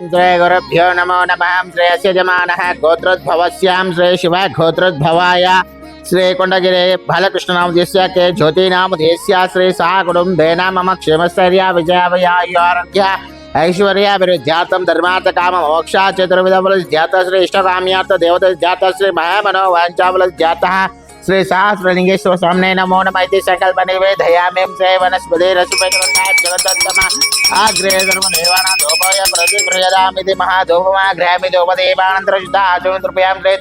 श्रीगुरुभ्यो नमो नमः। श्रेयस्य जमानः। गोत्रोद्भवस्यां श्रेयशिव गोत्रोद्भवाय। श्रीकुण्डगिरे फलकृष्णनामधेयस्य के ज्योतिनामधेयस्य श्रीसाकुटुम्बेन मम क्षेमस्थैर्या विजयावयायोरभ्य ऐश्वर्याभिरुध्यातं धर्मात् काममोक्षा चतुर्विधफलज्ञातः श्री इष्टकाम्यार्थ देवतज्ञातः श्री महामनोवाञ्चाफलज्ञातः శ్రీ ఇష్టకామ్యార్థ దేవత జాత సహస్రలింగేశ్వర స్వామినే నమో నమైతి సంకల్ప నివేదయామి శ్రీ వనస్పతి రసుపేతమ ఆగ్రే సర్వదేవానాథోపయ ప్రతిగృహదామిది మహాధూపమాగ్రహామి ధూపదేవానంతరశుద్ధ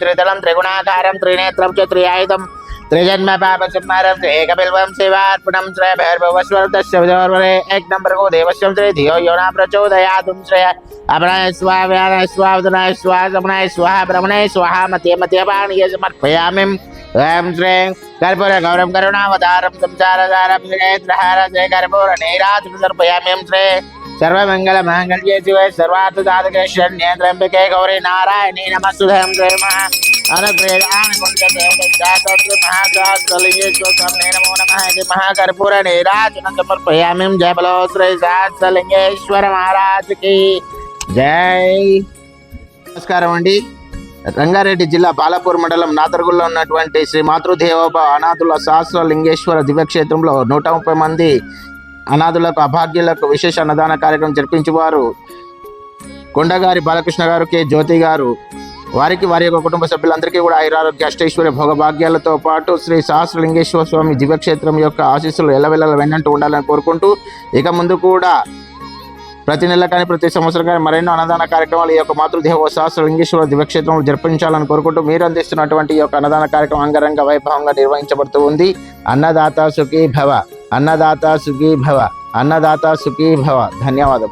త్రిదళం త్రిగుణాకారం త్రినేత్రం చ త్రియాయుధం त्रिजन्म पाप संहारम एकबिल्वम सेवार्पणम श्रेय भैरवस्वर तस्य विदर्वरे एक नंबर को देवस्यम श्रेय धियो योना प्रचोदयातुम श्रेय अपनाय स्वाहा व्यानाय स्वाहा उदनाय स्वाहा समनाय स्वाहा ब्रह्मणाय स्वाहा मते मते पाणिये समर्पयामि ओम श्रेय कर्पूर गौरम करुणावतारम संसारसारम नेत्रहार जय कर्पूर नैराज समर्पयामि श्रेय सर्वमंगल मांगल्ये शिवे सर्वार्थ साधके शरण्ये त्र्यंबके गौरी नारायणी नमस्तुभ्यं श्रेय महा నమో మహాకర్పూర నీరాజన సమర్పయామి శ్రీ జై నమస్కారం అండి. రంగారెడ్డి జిల్లా బాలాపూర్ మండలం నాతర్గుల్లో ఉన్నటువంటి శ్రీ మాతృదేవోభ అనాథుల సహస్ర లింగేశ్వర దివ్యక్షేత్రంలో నూట ముప్పై మంది అనాథులకు అభాగ్యులకు విశేష అన్నదాన కార్యక్రమం జరిపించేవారు. కొండగారి బాలకృష్ణ గారు కె. జ్యోతి గారు వారికి వారి యొక్క కుటుంబ సభ్యులందరికీ కూడా ఐరారోగ్య అష్టైశ్వర్య భోగభాగ్యాలతో పాటు శ్రీ సహస్రలింగేశ్వర స్వామి దివ్యక్షేత్రం యొక్క ఆశీస్సులు ఎల్లవెల్ల వెన్నంటూ ఉండాలని కోరుకుంటూ ఇక ముందు కూడా ప్రతి నెల కానీ ప్రతి సంవత్సరం కానీ మరెన్నో అన్నదాన కార్యక్రమాలు ఈ యొక్క మాతృదేవ సహస్రలింగేశ్వర దివ్యక్షేత్రంలో జరిపించాలని కోరుకుంటూ మీరు అందిస్తున్నటువంటి ఈ యొక్క అన్నదాన కార్యక్రమం అంగరంగ వైభవంగా నిర్వహించబడుతూ ఉంది. అన్నదాత సుఖీ భవ అన్నదాత సుఖీ భవ అన్నదాత సుఖీ భవ. ధన్యవాదం